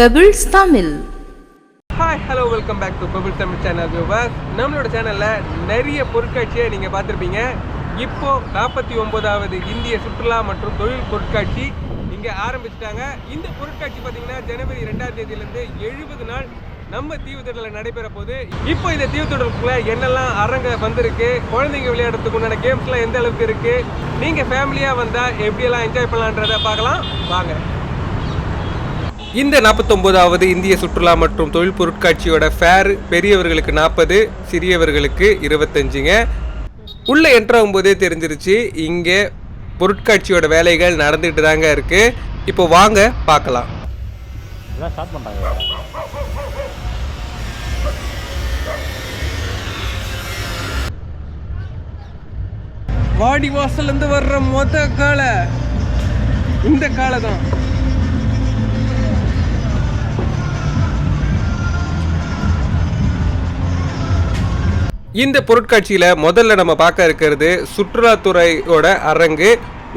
Pebbles Tamil hi hello welcome back to Pebble Tamil channel viewers நம்மளோட சேனலில் நிறைய பொருட்காட்சியை நீங்கள் பார்த்துருப்பீங்க. இப்போ நாற்பத்தி ஒன்பதாவது இந்திய சுற்றுலா மற்றும் தொழில் பொருட்காட்சி இங்கே ஆரம்பிச்சிட்டாங்க. இந்த பொருட்காட்சி பார்த்தீங்கன்னா ஜனவரி ரெண்டாம் தேதியிலேருந்து எழுபது நாள் நம்ம தீவுத்திடலில் நடைபெற போது இப்போ இந்த தீவுத்திடலுக்குள்ள என்னெல்லாம் அரங்க வந்திருக்கு குழந்தைங்க விளையாடுறதுக்கு உண்டான கேம்ஸ்லாம் எந்த அளவுக்கு இருக்கு நீங்கள் ஃபேமிலியாக வந்தால் எப்படியெல்லாம் என்ஜாய் பண்ணலான்றதை பார்க்கலாம். வாங்க. இந்த நாற்பத்தொம்போதாவது இந்திய சுற்றுலா மற்றும் தொழில் பொருட்காட்சியோட ஃபேர் பெரியவர்களுக்கு நாற்பது சிறியவர்களுக்கு இருபத்தஞ்சுங்க. உள்ளே என்ட்ராகும் போதே தெரிஞ்சிருச்சு இங்கே பொருட்காட்சியோட வேலைகள் நடந்துட்டு தாங்க இருக்கு. இப்போ வாங்க பார்க்கலாம். ஸ்டார்ட் பண்ணிட்டாங்க வாடி வாசல்லேருந்து வர்ற மொத காலை இந்த காலை தான் இந்த பொருட்காட்சியில் முதல்ல நம்ம பார்க்க இருக்கிறது சுற்றுலாத்துறையோட அரங்கு.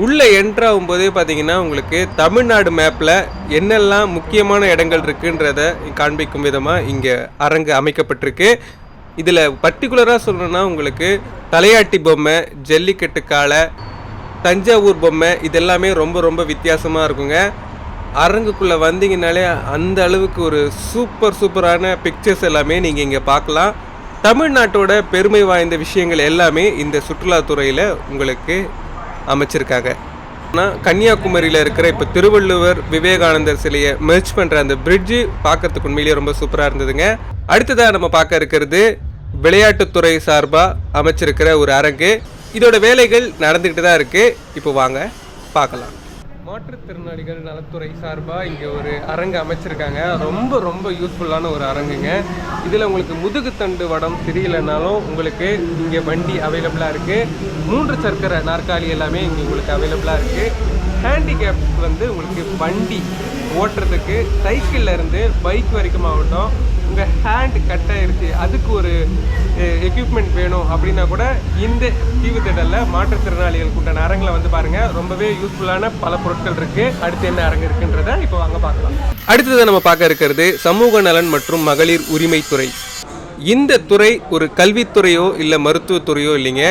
உள்ளே என்ட்ராகும் போதே பார்த்தீங்கன்னா உங்களுக்கு தமிழ்நாடு மேப்பில் என்னெல்லாம் முக்கியமான இடங்கள் இருக்குன்றத காண்பிக்கும் விதமாக இங்கே அரங்கு அமைக்கப்பட்டிருக்கு. இதில் பர்டிகுலராக சொல்லணும்னா உங்களுக்கு தலையாட்டி பொம்மை ஜல்லிக்கட்டுக்காளை தஞ்சாவூர் பொம்மை இதெல்லாமே ரொம்ப ரொம்ப வித்தியாசமாக இருக்குங்க. அரங்குக்குள்ளே வந்தீங்கனாலே அந்த அளவுக்கு ஒரு சூப்பர் சூப்பரான பிக்சர்ஸ் எல்லாமே நீங்கள் இங்கே பார்க்கலாம். தமிழ்நாட்டோட பெருமை வாய்ந்த விஷயங்கள் எல்லாமே இந்த சுற்றுலாத்துறையில் உங்களுக்கு அமைச்சிருக்காங்க. ஆனால் கன்னியாகுமரியில் இருக்கிற இப்போ திருவள்ளுவர் விவேகானந்தர் சிலையை மெர்ச் பண்ணுற அந்த பிரிட்ஜு பார்க்கறதுக்கு உண்மையிலேயே ரொம்ப சூப்பராக இருந்ததுங்க. அடுத்ததாக நம்ம பார்க்க இருக்கிறது விளையாட்டுத்துறை சார்பாக அமைச்சிருக்கிற ஒரு அரங்கு. இதோட வேலைகள் நடந்துக்கிட்டு தான் இருக்குது இப்போ வாங்க பார்க்கலாம். மாற்றுத்திறனாளிகள் நலத்துறை சார்பாக இங்கே ஒரு அரங்கு அமைச்சிருக்காங்க. ரொம்ப ரொம்ப யூஸ்ஃபுல்லான ஒரு அரங்குங்க. இதில் உங்களுக்கு முதுகுத்தண்டு வடம் தெரியலனாலும் உங்களுக்கு இங்கே வண்டி அவைலபிளாக இருக்குது மூன்று சர்க்கரை நாற்காலி எல்லாமே இங்கே உங்களுக்கு அவைலபிளாக இருக்குது ஹேண்டிகேப் வந்து உங்களுக்கு வண்டி ஓட்டுறதுக்கு சைக்கிள்லேருந்து பைக் வரைக்கும் ஆகட்டும் உங்கள் ஹேண்ட் கட் இருக்குது அதுக்கு ஒரு எக்யூப்மெண்ட் வேணும் அப்படின்னா கூட இந்த தீவுத்திடலில் மாற்றுத்திறனாளிகளுக்கு உண்டான அரங்கில் வந்து பாருங்கள் ரொம்பவே யூஸ்ஃபுல்லான பல பொருட்கள் இருக்குது அடுத்து என்ன அரங்கு இருக்குன்றத இப்போ வாங்க பார்க்கலாம். அடுத்ததை நம்ம பார்க்க இருக்கிறது சமூக நலன் மற்றும் மகளிர் உரிமைத்துறை இந்த துறை ஒரு கல்வித்துறையோ இல்லை மருத்துவத்துறையோ இல்லைங்க.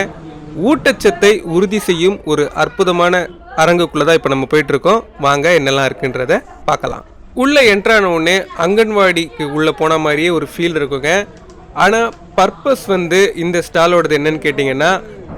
ஊட்டச்சத்தை உறுதி செய்யும் ஒரு அற்புதமான அரங்குக்குள்ளே தான் இப்போ நம்ம போயிட்டுருக்கோம் வாங்க என்னெல்லாம் இருக்குன்றத பார்க்கலாம். உள்ளே என்ட்ரான உடனே அங்கன்வாடிக்கு உள்ளே போன மாதிரியே ஒரு ஃபீல் இருக்குங்க. ஆனால் பர்பஸ் வந்து இந்த ஸ்டாலோடது என்னன்னு கேட்டிங்கன்னா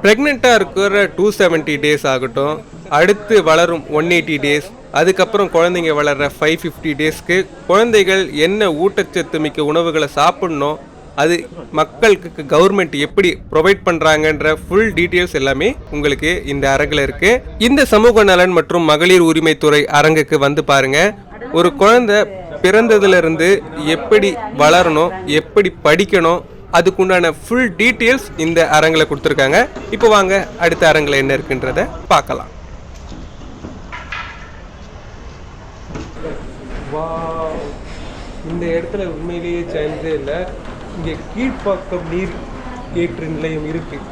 ப்ரெக்னெண்ட்டாக இருக்கிற டூ செவன்ட்டி டேஸ் ஆகட்டும் அடுத்து வளரும் ஒன் எயிட்டி டேஸ் அதுக்கப்புறம் குழந்தைங்க வளர்கிற ஃபைவ் ஃபிஃப்டி டேஸ்க்கு குழந்தைகள் என்ன ஊட்டச்சத்து மிக்க உணவுகளை சாப்பிட்ணும் அது மக்களுக்கு கவர்மெண்ட் எப்படி ப்ரொவைட் பண்ணுறாங்கன்ற ஃபுல் டீட்டெயில்ஸ் எல்லாமே உங்களுக்கு இந்த அரங்கில் இருக்குது இந்த சமூக நலன் மற்றும் மகளிர் உரிமைத்துறை அரங்குக்கு வந்து பாருங்கள் ஒரு குழந்தை பிறந்ததுலேருந்து எப்படி வளரணும் எப்படி படிக்கணும் அதுக்குண்டான ஃபுல் டீட்டெயில்ஸ் இந்த அரங்கில் கொடுத்துருக்காங்க. இப்போ வாங்க அடுத்த அரங்கில் என்ன இருக்குன்றத பார்க்கலாம். இந்த இடத்துல உண்மையிலேயே சேர்ந்தே இல்லை. இங்கே கீழ்ப்பாக்கம் நீர் ஏற்று நிலையம் இருக்குது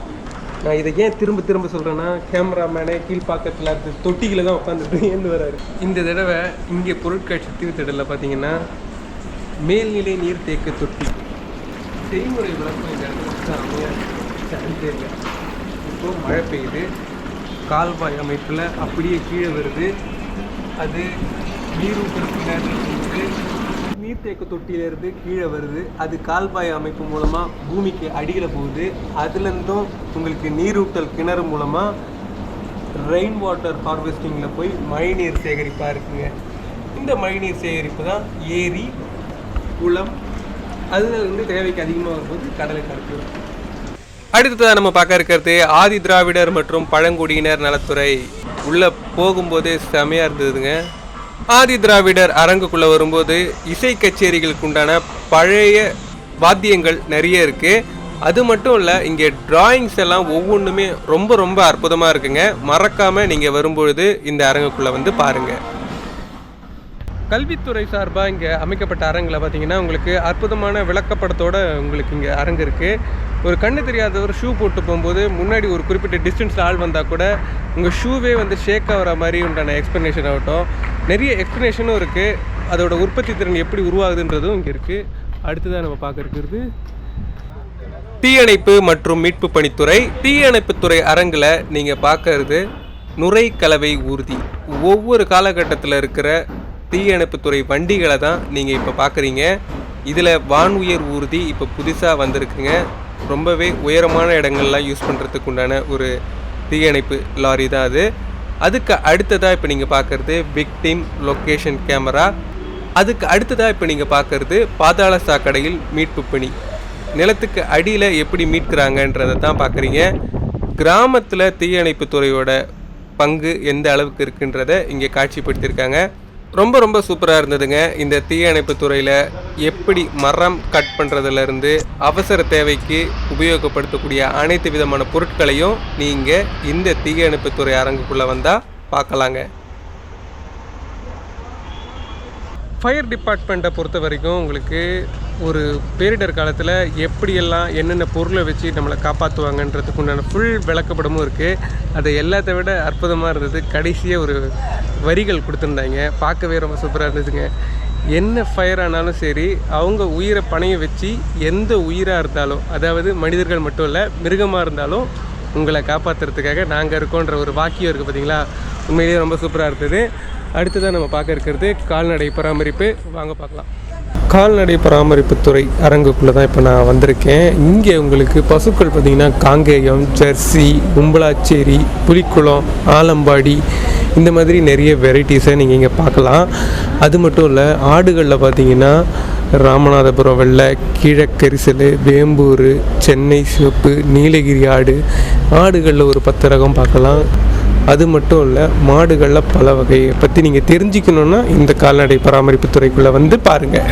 நான் இதை ஏன் திரும்ப திரும்ப சொல்கிறேன்னா கேமராமேனே கீழ்ப்பாக்கத்தில் அந்த தொட்டியில் தான் உட்காந்துட்டு ஏந்து வராரு. இந்த தடவை இங்கே பொருட்காட்சி தீவுத்திடலில் பார்த்தீங்கன்னா மேல்நிலை நீர்த்தேக்க தொட்டி. செய்முறை விளக்கம் இந்த இடத்துல இல்லை இப்போ மழை பெய்யுது. கால்வாய் அமைப்பில் அப்படியே கீழே வருது. அது நீரூற்று பின்னாடி நீர்த்தேக்க தொட்டியிலேருந்து கீழே வருது. அது கால்வாய் அமைப்பு மூலமாக பூமிக்கு அடியில் போகுது. அதுலேருந்தும் உங்களுக்கு நீரூட்டல் கிணறு மூலமாக ரெயின் வாட்டர் ஹார்வெஸ்டிங்கில் போய் மழைநீர் சேகரிப்பாக இருக்குங்க. இந்த மழைநீர் சேகரிப்பு தான் ஏரி குளம் அதில் தேவைக்கு அதிகமாக வரும்போது கடலை கலப்பிடும் அடுத்ததாக நம்ம பார்க்க இருக்கிறது ஆதி திராவிடர் மற்றும் பழங்குடியினர் நலத்துறை. உள்ளே போகும்போதே செமையாக இருந்ததுங்க. ஆதி திராவிடர் அரங்குக்குள்ளே வரும்போது இசை கச்சேரிகளுக்கு உண்டான பழைய வாத்தியங்கள் நிறைய இருக்குது அது மட்டும் இல்லை இங்கே டிராயிங்ஸ் எல்லாம் ஒவ்வொன்றுமே ரொம்ப ரொம்ப அற்புதமாக இருக்குங்க. மறக்காமல் நீங்கள் வரும்பொழுது இந்த அரங்குக்குள்ளே வந்து பாருங்கள் கல்வித்துறை சார்பாக இங்கே அமைக்கப்பட்ட அரங்கில் பார்த்தீங்கன்னா உங்களுக்கு அற்புதமான விளக்கப்படத்தோடு உங்களுக்கு இங்கே அரங்கு இருக்குது ஒரு கண்ணு தெரியாதவர் ஷூ போட்டு போகும்போது முன்னாடி ஒரு குறிப்பிட்ட டிஸ்டன்ஸில் ஆள் வந்தால் கூட உங்கள் ஷூவே வந்து ஷேக் ஆகிற மாதிரி உண்டான எக்ஸ்ப்ளனேஷன் ஆகட்டும். நிறைய எக்ஸ்ப்ளனேஷனும் இருக்குது அதோட உற்பத்தி திறன் எப்படி உருவாகுதுன்றதும் இங்கே இருக்குது அடுத்ததாக நம்ம பார்க்க இருக்கிறது தீயணைப்பு மற்றும் மீட்பு பணித்துறை. தீயணைப்புத்துறை அரங்கில் நீங்கள் பார்க்கறது நுரை கலவை ஊர்தி. ஒவ்வொரு காலகட்டத்தில் இருக்கிற தீயணைப்புத்துறை வண்டிகளை தான் நீங்கள் இப்போ பார்க்குறீங்க. இதில் வான் உயர் ஊர்தி இப்போ புதுசாக வந்திருக்குங்க. ரொம்பவே உயரமான இடங்கள்லாம் யூஸ் பண்ணுறதுக்கு உண்டான ஒரு தீயணைப்பு லாரி தான் அது. அதுக்கு அடுத்ததாக இப்போ நீங்கள் பார்க்குறது விக்டிம் லொக்கேஷன் கேமரா அதுக்கு அடுத்ததாக இப்போ நீங்கள் பார்க்குறது பாதாள சாக்கடையில் மீட்பு பணி. நிலத்துக்கு அடியில் எப்படி மீட்கிறாங்கன்றதை தான் பார்க்குறீங்க கிராமத்தில் தீயணைப்பு துறையோட பங்கு எந்த அளவுக்கு இருக்குன்றதை இங்கே காட்சிப்படுத்தியிருக்காங்க. ரொம்ப ரொம்ப சூப்பராக இருந்ததுங்க. இந்த தீயணைப்பு துறையில் எப்படி மரம் கட் பண்ணுறதுலேருந்து அவசர தேவைக்கு உபயோகப்படுத்தக்கூடிய அனைத்து விதமான பொருட்களையும் நீங்கள் இந்த தீயணைப்பு துறை அரங்குக்குள்ளே வந்தால் பார்க்கலாங்க ஃபயர் டிபார்ட்மெண்ட்டை பொறுத்த வரைக்கும் உங்களுக்கு ஒரு பேரிடர் காலத்தில் எப்படியெல்லாம் என்னென்ன பொருளை வச்சு நம்மளை காப்பாற்றுவாங்கன்றதுக்கு உண்டான ஃபுல் விளக்கப்படமும் இருக்குது அது எல்லாத்த விட அற்புதமாக இருந்தது. கடைசியாக ஒரு வரிகள் கொடுத்துருந்தாங்க. பார்க்கவே ரொம்ப சூப்பராக இருந்ததுங்க. என்ன ஃபயர் ஆனாலும் சரி அவங்க உயிரை பணைய வச்சு எந்த உயிராக இருந்தாலும் அதாவது மனிதர்கள் மட்டும் இல்லை மிருகமாக இருந்தாலும் உங்களை காப்பாற்றுறதுக்காக நாங்கள் இருக்கோன்ற ஒரு வாக்கியம் இருக்குது பார்த்தீங்களா உண்மையிலேயே ரொம்ப சூப்பராக இருந்தது. அடுத்ததாக நம்ம பார்க்க இருக்கிறது கால்நடை பராமரிப்பு. வாங்க பார்க்கலாம். கால்நடை பராமரிப்புத்துறை அரங்குக்குள்ளே தான் இப்போ நான் வந்திருக்கேன். இங்கே உங்களுக்கு பசுக்கள் பார்த்திங்கன்னா காங்கேயம் ஜெர்சி கும்பலாச்சேரி புலிக்குளம் ஆலம்பாடி இந்த மாதிரி நிறைய வெரைட்டிஸை நீங்கள் இங்கே பார்க்கலாம். அது மட்டும் இல்லை ஆடுகளில் பார்த்தீங்கன்னா ராமநாதபுரம் வெள்ளை கீழக்கரிசல் வேம்பூர் சென்னை சிவப்பு நீலகிரி ஆடு ஆடுகளில் ஒரு பத்து ரகம் பார்க்கலாம். அது மட்டும் இல்லை மாடுகளில் பல வகையை பற்றி நீங்கள் தெரிஞ்சுக்கணுன்னா இந்த கால்நடை பராமரிப்பு துறைக்குள்ளே வந்து பாருங்கள்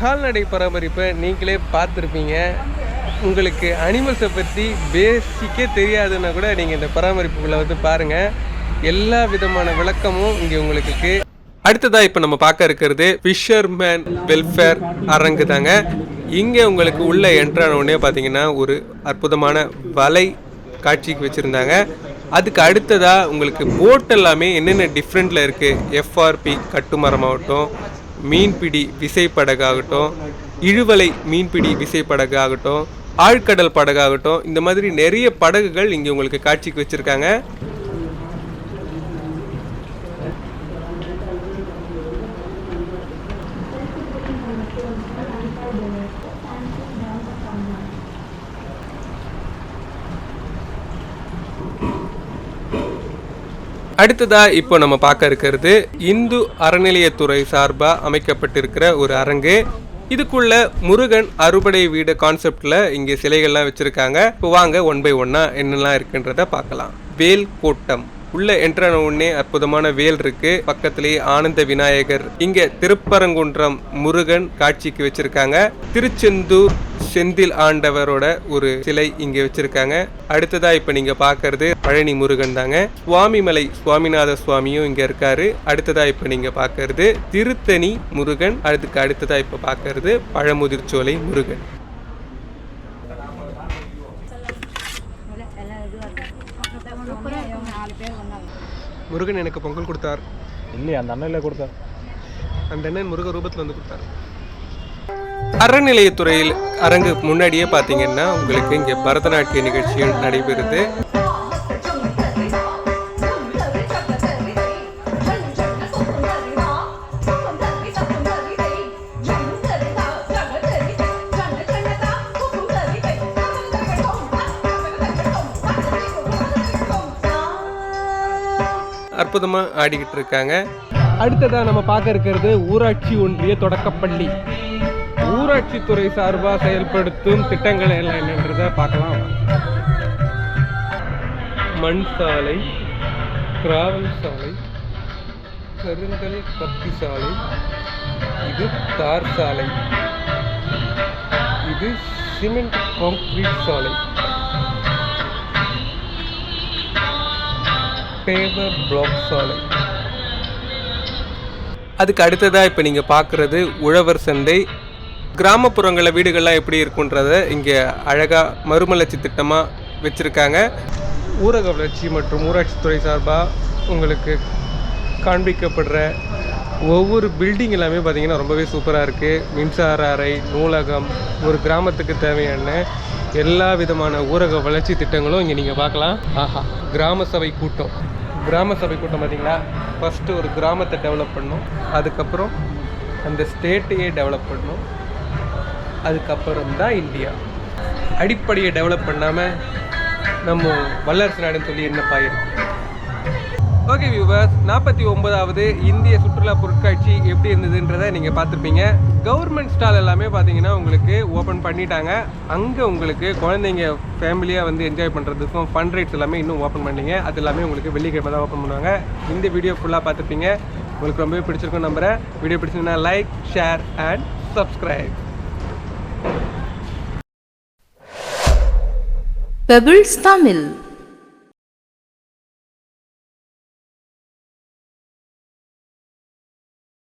கால்நடை பராமரிப்பை நீங்களே பார்த்துருப்பீங்க. உங்களுக்கு அனிமல்ஸை பற்றி பேசிக்கே தெரியாதுன்னா கூட நீங்கள் இந்த பராமரிப்புக்குள்ளே வந்து பாருங்கள் எல்லா விதமான விளக்கமும் இங்கே உங்களுக்கு இருக்கு. இப்போ நம்ம பார்க்க இருக்கிறது ஃபிஷர்மேன் வெல்ஃபேர் அரங்கு தாங்க இங்கே உங்களுக்கு உள்ளே என்ட்ரான உடனே பார்த்தீங்கன்னா ஒரு அற்புதமான வலை காட்சிக்கு வச்சுருந்தாங்க. அதுக்கு அடுத்ததாக உங்களுக்கு போட் எல்லாமே என்னென்ன டிஃப்ரெண்ட்டில் இருக்குது எஃப்ஆர்பி கட்டுமரமாகட்டும் மீன்பிடி விசைப்படகாகட்டும் இழுவலை மீன்பிடி விசைப்படகாகட்டும் ஆழ்கடல் படகாகட்டும் இந்த மாதிரி நிறைய படகுகள் இங்கே உங்களுக்கு காட்சிக்கு வச்சுருக்காங்க. அடுத்ததா இப்போ நம்ம பார்க்க இருக்கிறது இந்து அறநிலையத்துறை சார்பாக அமைக்கப்பட்டிருக்கிற ஒரு அரங்கு. இதுக்குள்ள முருகன் அறுபடை வீடு கான்செப்ட்ல இங்கே சிலைகள்லாம் வச்சிருக்காங்க. இப்போ வாங்க ஒன் பை ஒன்னா என்னெல்லாம் இருக்குன்றத பார்க்கலாம். வேல் கோட்டம். உள்ள என்ட்ரான உடனே அற்புதமான வேல் இருக்கு. பக்கத்திலேயே ஆனந்த விநாயகர். இங்க திருப்பரங்குன்றம் முருகன் காட்சிக்கு வச்சிருக்காங்க. திருச்செந்தூர் செந்தில் ஆண்டவரோட ஒரு சிலை இங்க வச்சிருக்காங்க. அடுத்ததா இப்ப நீங்க பாக்குறது பழனி முருகன் தாங்க. சுவாமிமலை சுவாமிநாத சுவாமியும் இங்க இருக்காரு. அடுத்ததா இப்ப நீங்க பாக்குறது திருத்தணி முருகன். அதுக்கு அடுத்ததா இப்ப பாக்குறது பழமுதிர்ச்சோலை முருகன். முருகன் எனக்கு பொங்கல் கொடுத்தார். இல்லையா அந்த அண்ணன் கொடுத்தேன் அந்த அண்ணன் முருக ரூபத்தில் வந்து கொடுத்தாரு. அறநிலையத்துறையில் அரங்கு முன்னாடியே பார்த்தீங்கன்னா உங்களுக்கு இங்கே பரதநாட்டிய நிகழ்ச்சிகள் நடைபெறுது. அற்புதமாக ஆடிக்கிட்டு இருக்காங்க. அடுத்ததாக நம்ம பார்க்க இருக்கிறது ஊராட்சி ஒன்றிய தொடக்கப்பள்ளி. ஊராட்சித்துறை சார்பாக செயல்படுத்தும் திட்டங்கள் எல்லாம் என்னன்றதை பார்க்கலாம். மண் சாலை கிராவல் சாலை கருங்கல் கப்பி சாலை இது தார் சாலை இது சிமெண்ட் கான்கிரீட் சாலை பேவர் பிளாக் சாலை. அதுக்கு அடுத்ததாக இப்போ நீங்கள் பார்க்குறது உழவர் சந்தை கிராமப்புறங்களில் வீடுகள்லாம் எப்படி இருக்குன்றத இங்கே அழகாக மறுமலர்ச்சி திட்டமாக வச்சுருக்காங்க. ஊரக வளர்ச்சி மற்றும் ஊராட்சித்துறை சார்பாக உங்களுக்கு காண்பிக்கப்படுற ஒவ்வொரு பில்டிங் எல்லாமே பார்த்தீங்கன்னா ரொம்பவே சூப்பராக இருக்குது மின்சார அறை நூலகம் ஒரு கிராமத்துக்கு தேவையான எல்லா விதமான ஊரக வளர்ச்சி திட்டங்களும் இங்கே நீங்கள் பார்க்கலாம். ஆஹா கிராம சபை கூட்டம். கிராம சபை கூட்டம் பார்த்தீங்களா? ஃபஸ்ட்டு ஒரு கிராமத்தை டெவலப் பண்ணும். அதுக்கப்புறம் அந்த ஸ்டேட்டையே டெவலப் பண்ணணும் அதுக்கப்புறம் தான் இந்தியா. அடிப்படையை டெவலப் பண்ணாமல் நம்ம வல்லரசு நாடுன்னு சொல்லி என்ன பாயிருக்கு ஓகே வியூவர்ஸ் நாற்பத்தி ஒன்பதாவது இந்திய சுற்றுலா பொருட்காட்சி எப்படி இருந்ததுன்றதை நீங்கள் பார்த்துருப்பீங்க. கவர்மெண்ட் ஸ்டால் எல்லாமே பார்த்தீங்கன்னா உங்களுக்கு ஓப்பன் பண்ணிட்டாங்க. அங்கே உங்களுக்கு குழந்தைங்க ஃபேமிலியாக வந்து என்ஜாய் பண்ணுறதுக்கும் ஃபன் ரைட்ஸ் எல்லாமே இன்னும் ஓப்பன் பண்ணீங்க. அது எல்லாமே உங்களுக்கு வெள்ளிக்கிழமை தான் ஓப்பன் பண்ணுவாங்க. இந்த வீடியோ ஃபுல்லாக பார்த்துருப்பீங்க. உங்களுக்கு ரொம்பவே பிடிச்சிருக்கும் நம்புகிறேன் வீடியோ பிடிச்சிருந்தா like share and subscribe Pebbles Tamil